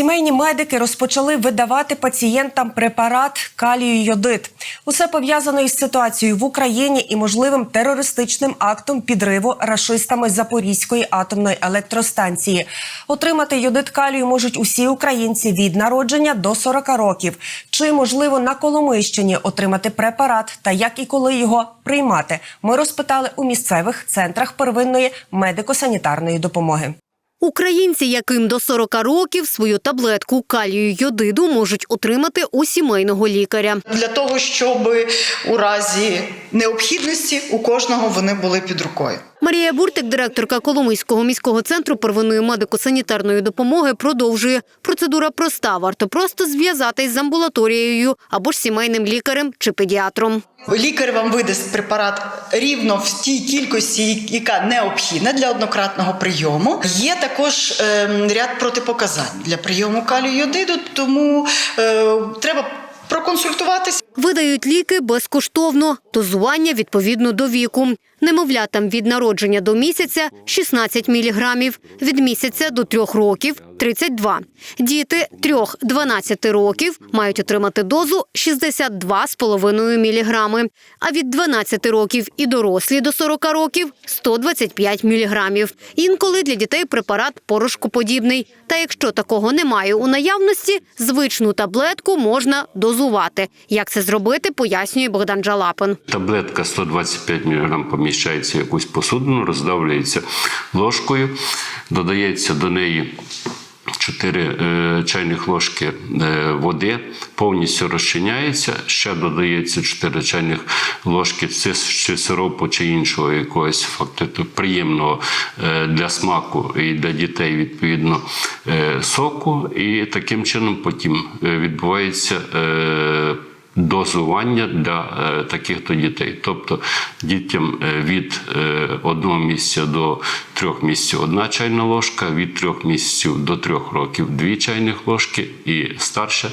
Сімейні медики розпочали видавати пацієнтам препарат калію йодит. Усе пов'язано із ситуацією в Україні і можливим терористичним актом підриву рашистами Запорізької атомної електростанції. Отримати йодит калію можуть усі українці від народження до 40 років. Чи можливо на Коломийщині отримати препарат та як і коли його приймати? Ми розпитали у місцевих центрах первинної медико-санітарної допомоги. Українці, яким до 40 років свою таблетку калію йодиду можуть отримати у сімейного лікаря. для того, щоб у разі необхідності у кожного вони були під рукою. Марія Буртик, директорка Коломийського міського центру первинної медико-санітарної допомоги, продовжує. Процедура проста. Варто просто зв'язатись з амбулаторією або ж сімейним лікарем чи педіатром. Лікар вам видасть препарат рівно в тій кількості, яка необхідна для однократного прийому. Є також ем, ряд протипоказань для прийому калію йодиду, тому е, треба проконсультуватися. Видають ліки безкоштовно, дозування відповідно до віку. Немовлятам від народження до місяця 16 міліграмів, від місяця до трьох років 32. Діти 3-12 років мають отримати дозу 62,5 міліграми, а від 12 років і дорослі до 40 років 125 міліграмів. Інколи для дітей препарат порошкоподібний. Та якщо такого немає у наявності, звичну таблетку можна дозувати. Як це зробити, пояснює Богдан Джалапин. Таблетка 125 мг поміщається в якусь посудину, роздавлюється ложкою, додається до неї 4 е, чайних ложки е, води, повністю розчиняється, ще додається 4 чайних ложки чи сиропу чи іншого якогось фактично приємного е, для смаку і для дітей відповідно соку. І таким чином потім відбувається. Дозування для е, таких то дітей. Тобто дітям е, від е, одного місяця до трьох місяців одна чайна ложка, від трьох місяців до трьох років дві чайних ложки і старше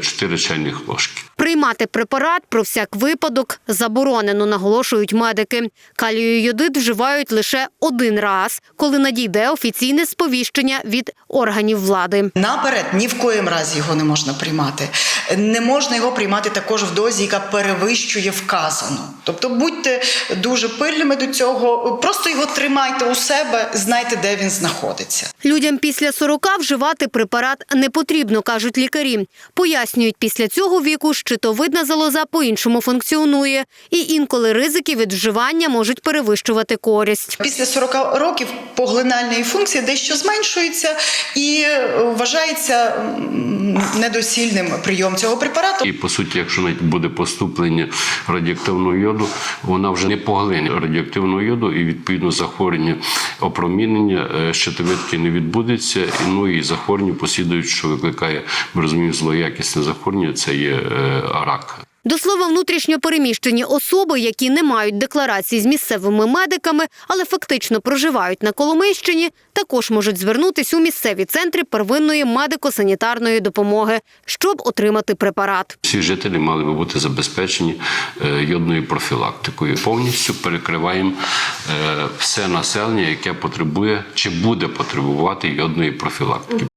чотири чайних ложки. Приймати препарат про всяк випадок заборонено, наголошують медики. Калію йодид вживають лише один раз, коли надійде офіційне сповіщення від органів влади. Наперед ні в коїм разі його не можна приймати. Не можна його приймати також в дозі, яка перевищує вказану. Тобто будьте дуже пильними до цього. Просто його тримайте у себе, знайте, де він знаходиться. Людям після 40 вживати препарат не потрібно, кажуть лікарі. Пояснюють, після цього віку щитовидна залоза по-іншому функціонує, і інколи ризики від вживання можуть перевищувати користь. Після 40 років поглинальної функції дещо зменшується і е, вважається недосільним прийом цього препарату. І по суті, якщо навіть буде поступлення радіоактивного йоду, вона вже не поглине радіоактивного йоду, і відповідно захворювання опромінення е, щитовидки не відбудеться. Ну і захворювання послідують, що викликає, ми розуміємо, злоякісне захворювання, це є е, рак. До слова, внутрішньо переміщені особи, які не мають декларації з місцевими медиками, але фактично проживають на Коломийщині, також можуть звернутись у місцеві центри первинної медико-санітарної допомоги, щоб отримати препарат. Всі жителі мали би бути забезпечені е, йодною профілактикою. Повністю перекриваємо е, все населення, яке потребує чи буде потребувати йодної профілактики.